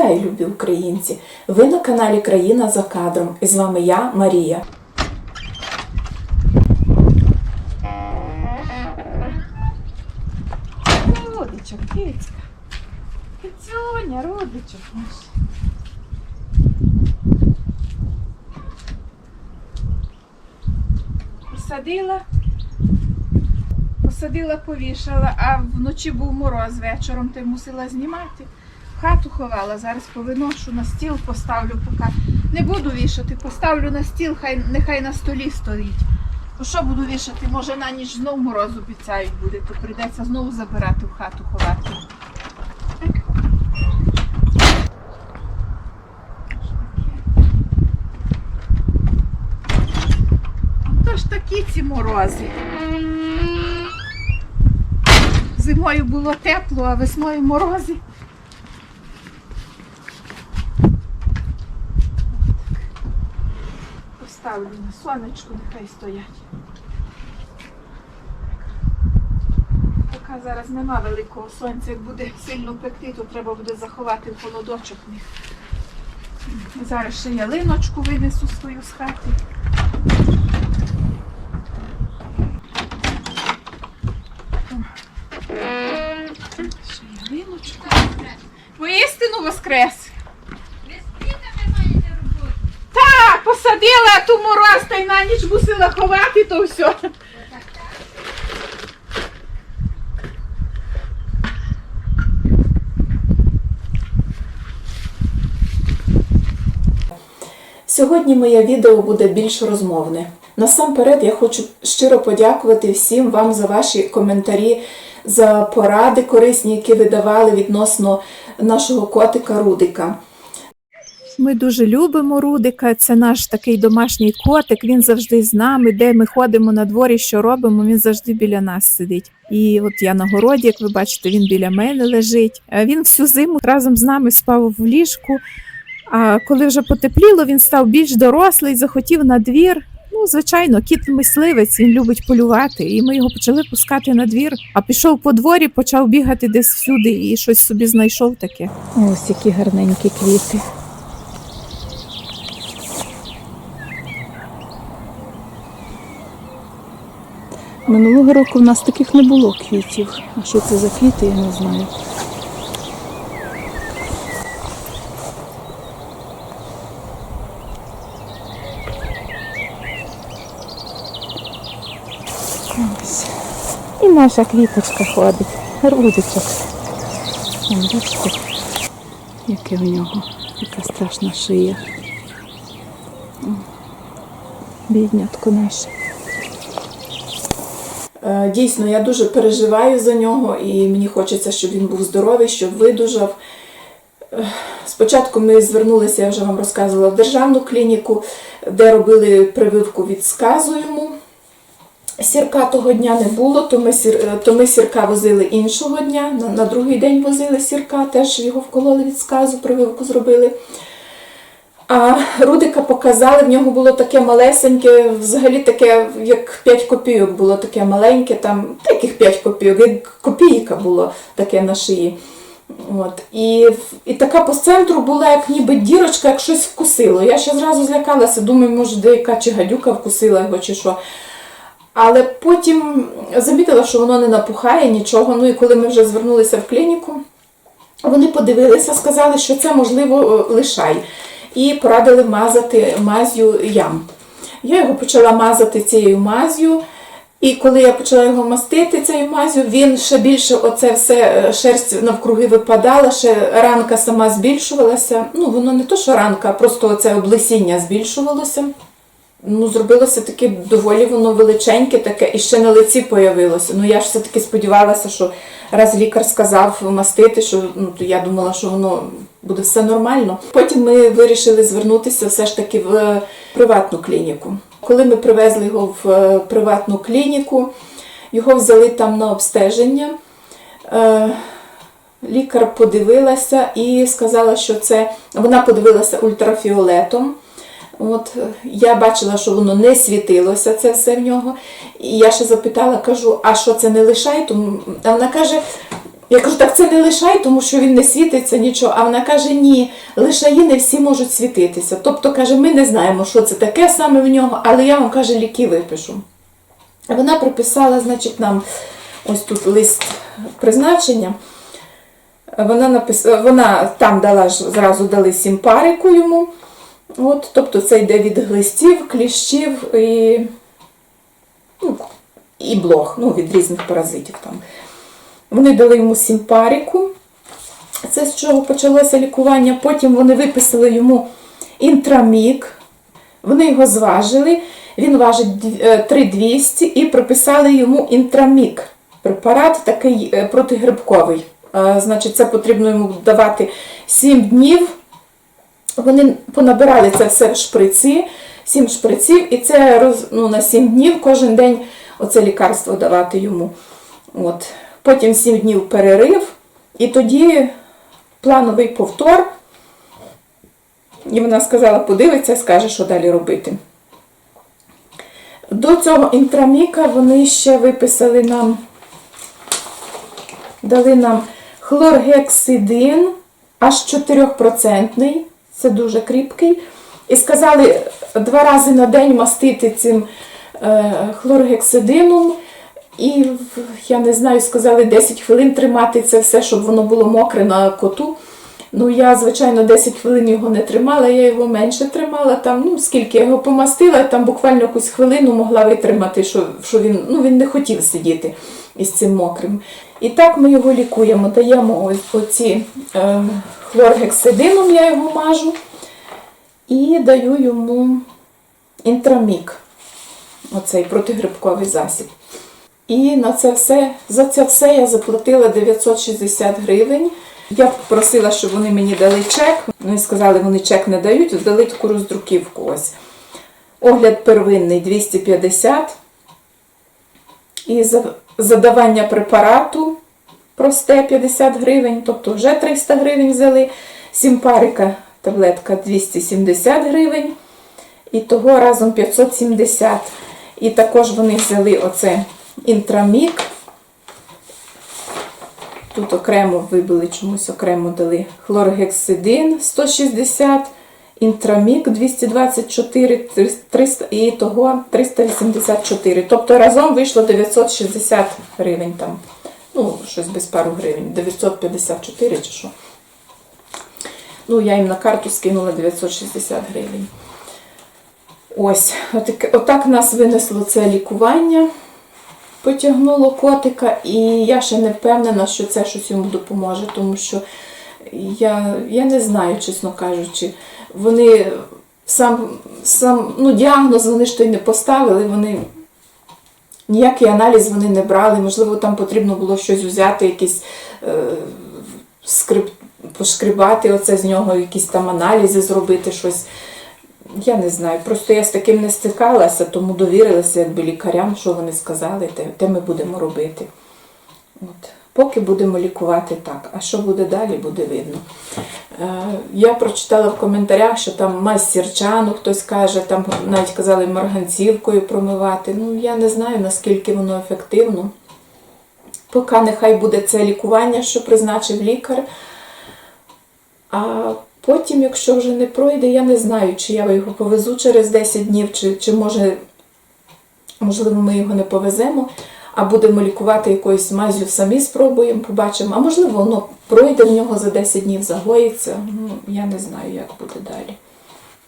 Вітаю, любі українці! Ви на каналі Країна за кадром. І з вами я, Марія. Родичок, кицька. Кицюня, родичок наш. Посадила, посадила, повішала, а вночі був мороз вечором, ти мусила знімати. Хату ховала, зараз повиношу на стіл поставлю, поки не буду вішати, поставлю на стіл, хай нехай на столі стоїть. Бо що буду вішати? Може на ніч знов мороз обіцяють буде, то прийдеться знову забирати в хату ховати. То ж такі ці морози. Зимою було тепло, а весною морози. Поставлю на сонечку, нехай стоять. Поки зараз нема великого сонця, як буде сильно пекти, то треба буде заховати в холодочок. Зараз ще ялиночку винесу свою з хати. Ще ялиночку. Воістину воскрес! Так, посадила ту мороз та й на ніч мусила ховати, то все. Сьогодні моє відео буде більш розмовне. Насамперед я хочу щиро подякувати всім вам за ваші коментарі, за поради корисні, які ви давали відносно нашого котика Рудика. Ми дуже любимо Рудика. Це наш такий домашній котик. Він завжди з нами. Де ми ходимо на дворі, що робимо, він завжди біля нас сидить. І от я на городі, як ви бачите, він біля мене лежить. Він всю зиму разом з нами спав в ліжку. А коли вже потепліло, він став більш дорослий, захотів на двір. Ну, звичайно, кіт мисливець, він любить полювати, і ми його почали пускати на двір. А пішов по дворі, почав бігати десь всюди і щось собі знайшов таке. Ось які гарненькі квіти. Минулого року в нас таких не було квітів. А що це за квіти, я не знаю. І наша квіточка ходить. Рудичок. Бачите, яке в нього, яка страшна шия. Біднятко наше. Е, Дійсно, я дуже переживаю за нього і мені хочеться, щоб він був здоровий, щоб видужав. Е, Спочатку ми звернулися, я вже вам розказувала, в державну клініку, де робили прививку від сказу йому. Сірка того дня не було, то ми, е, то ми сірка возили іншого дня. На другий день возили сірка, теж його вкололи від сказу, прививку зробили. А Рудика показали, в нього було таке малесеньке, взагалі таке, як 5 копійок було таке маленьке, там таких 5 копійок, як копійка було таке на шиї. От. І, і така по центру була, як ніби дірочка, як щось вкусило. Я ще зразу злякалася, думаю, може, деяка чи гадюка вкусила його, чи що. Але потім замітила, що воно не напухає нічого. Ну і коли ми вже звернулися в клініку, вони подивилися, сказали, що це можливо лишай. І порадили мазати мазю ям. Я його почала мазати цією мазю. І коли я почала його мастити цією мазю, він ще більше оце все е, шерсть навкруги випадала, ще ранка сама збільшувалася. Ну, воно не то, що ранка, а просто оце облесіння збільшувалося. Ну, зробилося таке доволі воно величеньке таке, і ще на лиці появилося. Ну я ж все-таки сподівалася, що раз лікар сказав мастити, що ну, то я думала, що воно буде все нормально. Потім ми вирішили звернутися все ж таки в е, приватну клініку. Коли ми привезли його в е, приватну клініку, його взяли там на обстеження. Е, Лікар подивилася і сказала, що це вона подивилася ультрафіолетом. От я бачила, що воно не світилося, це все в нього. І я ще запитала, кажу, а що це не лишай? Тому вона каже, Я кажу, так це не лишай, тому що він не світиться нічого. А вона каже, ні, лишаї не всі можуть світитися. Тобто, каже, ми не знаємо, що це таке саме в нього, але я вам каже, ліки випишу. Вона приписала, значить, нам ось тут лист призначення. Вона написала, вона там дала зразу дали сімпарику йому. От, тобто це йде від глистів, кліщів і, ну, і блох, ну, від різних паразитів там. Вони дали йому сімпаріку. Це з чого почалося лікування. Потім вони виписали йому інтрамік. Вони його зважили. Він важить е, 3200 і прописали йому інтрамік. Препарат такий е, протигрибковий. Е, Значить, це потрібно йому давати 7 днів. Вони понабирали це все в шприці, 7 шприців, і це ну, на 7 днів кожен день оце лікарство давати йому. От. Потім 7 днів перерив, і тоді плановий повтор. І вона сказала, подивиться, скаже, що далі робити. До цього інтраміка вони ще виписали нам, дали нам хлоргексидин, аж 4%, це дуже кріпкий. І сказали два рази на день мастити цим е, хлоргексидином. І я не знаю, сказали 10 хвилин тримати це все, щоб воно було мокре на коту. Ну, я, звичайно, 10 хвилин його не тримала, я його менше тримала. Там, ну, скільки я його помастила, там буквально якусь хвилину могла витримати, що, що він, ну, він не хотів сидіти із цим мокрим. І так ми його лікуємо, даємо оці е, хлоргексидином, я його мажу, і даю йому інтрамік, оцей протигрибковий засіб. І на це все, за це все я заплатила 960 гривень. Я попросила, щоб вони мені дали чек. Вони сказали, вони чек не дають, дали таку роздруківку. Ось. Огляд первинний 250. І задавання препарату просте 50 гривень, тобто вже 300 гривень взяли. Сімпарика таблетка 270 гривень. І того разом 570. І також вони взяли оце інтрамік. Тут окремо вибили чомусь окремо дали хлоргексидин 160, інтрамік 224, 300, і того 384. Тобто разом вийшло 960 гривень там. Ну, щось без пару гривень. 954 чи що. Ну, я їм на карту скинула 960 гривень. Ось, отак, нас винесло це лікування потягнуло котика, і я ще не впевнена, що це щось йому допоможе, тому що я, я не знаю, чесно кажучи. Вони сам, сам ну, діагноз вони ж той не поставили, вони ніякий аналіз вони не брали. Можливо, там потрібно було щось взяти, якісь е, скрип, пошкрібати оце з нього, якісь там аналізи зробити, щось. Я не знаю, просто я з таким не стикалася, тому довірилася якби лікарям, що вони сказали, те, те ми будемо робити. От. Поки будемо лікувати так, а що буде далі, буде видно. Е, я прочитала в коментарях, що там мазь хтось каже, там навіть казали марганцівкою промивати. Ну, я не знаю, наскільки воно ефективно. Поки нехай буде це лікування, що призначив лікар. А потім, якщо вже не пройде, я не знаю, чи я його повезу через 10 днів, чи, чи може, можливо, ми його не повеземо, а будемо лікувати якоюсь мазю самі спробуємо, побачимо. А можливо, воно пройде в нього за 10 днів, загоїться. Ну, я не знаю, як буде далі.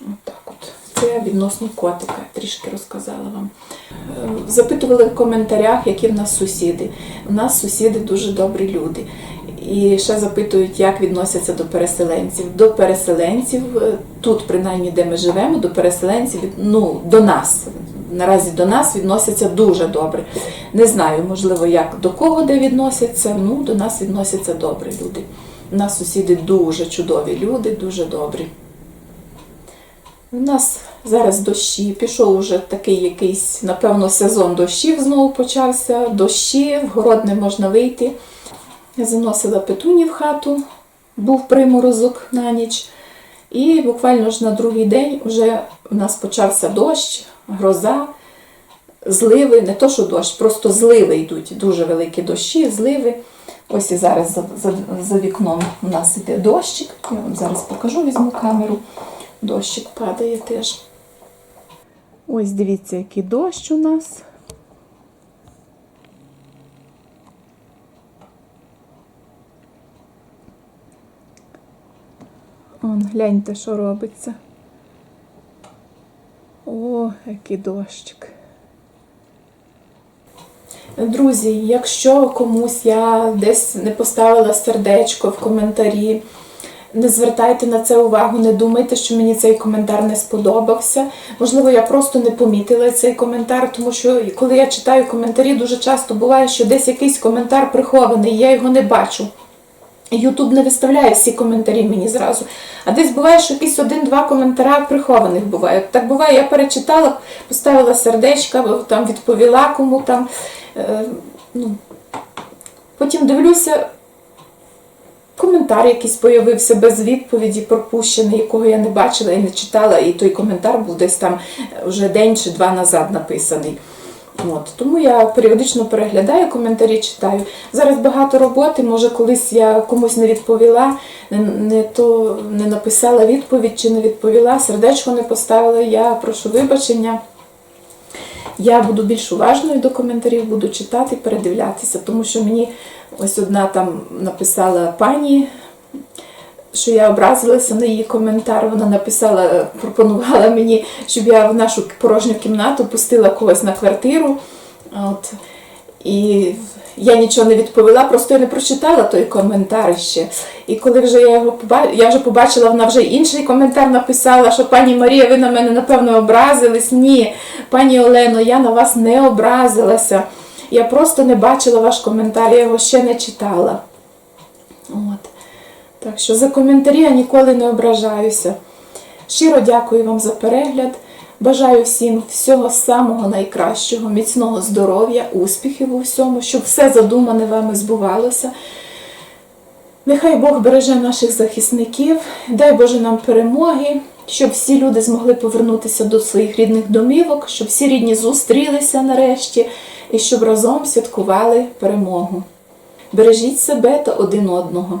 От от. Це я відносно котика, трішки розказала вам. Е, Запитували в коментарях, які в нас сусіди. У нас сусіди дуже добрі люди. І ще запитують, як відносяться до переселенців. До переселенців, е, тут, принаймні, де ми живемо, до переселенців, ну, до нас. Наразі до нас відносяться дуже добре. Не знаю, можливо, як до кого де відносяться. Ну, до нас відносяться добрі люди. У нас сусіди дуже чудові люди, дуже добрі. У нас зараз дощі, пішов уже такий якийсь, напевно, сезон дощів знову почався. Дощі, в город не можна вийти. Я заносила петуні в хату, був приморозок на ніч. І буквально ж на другий день вже у нас почався дощ, гроза, зливи, не то що дощ, просто зливи йдуть, дуже великі дощі, зливи. Ось і зараз за, за, за вікном у нас іде дощик. Я вам зараз покажу, візьму камеру. Дощик падає теж. Ось дивіться, який дощ у нас. Он, гляньте, що робиться. О, який дощик. Друзі, якщо комусь я десь не поставила сердечко в коментарі, не звертайте на це увагу, не думайте, що мені цей коментар не сподобався. Можливо, я просто не помітила цей коментар, тому що коли я читаю коментарі, дуже часто буває, що десь якийсь коментар прихований, я його не бачу. Ютуб не виставляє всі коментарі мені зразу. А десь буває, що якісь один-два коментаря прихованих бувають. Так буває, я перечитала, поставила сердечка, там відповіла кому там. Е, ну, потім дивлюся, коментар якийсь появився без відповіді, пропущений, якого я не бачила і не читала, і той коментар був десь там вже день чи два назад написаний. От, тому я періодично переглядаю коментарі, читаю. Зараз багато роботи, може колись я комусь не відповіла, не, не то не написала відповідь чи не відповіла, сердечко не поставила. Я прошу вибачення. Я буду більш уважною до коментарів, буду читати, передивлятися, тому що мені ось одна там написала пані, що я образилася на її коментар. Вона написала, пропонувала мені, щоб я в нашу порожню кімнату пустила когось на квартиру. От. І я нічого не відповіла, просто я не прочитала той коментар ще. І коли вже я його побачила, я вже побачила, вона вже інший коментар написала, що пані Марія, ви на мене напевно образились. Ні, пані Олено, я на вас не образилася. Я просто не бачила ваш коментар, я його ще не читала. От. Так що за коментарі я ніколи не ображаюся. Щиро дякую вам за перегляд. Бажаю всім всього самого найкращого, міцного здоров'я, успіхів у всьому, щоб все задумане вами збувалося. Нехай Бог береже наших захисників, дай Боже нам перемоги, щоб всі люди змогли повернутися до своїх рідних домівок, щоб всі рідні зустрілися нарешті і щоб разом святкували перемогу. Бережіть себе та один одного.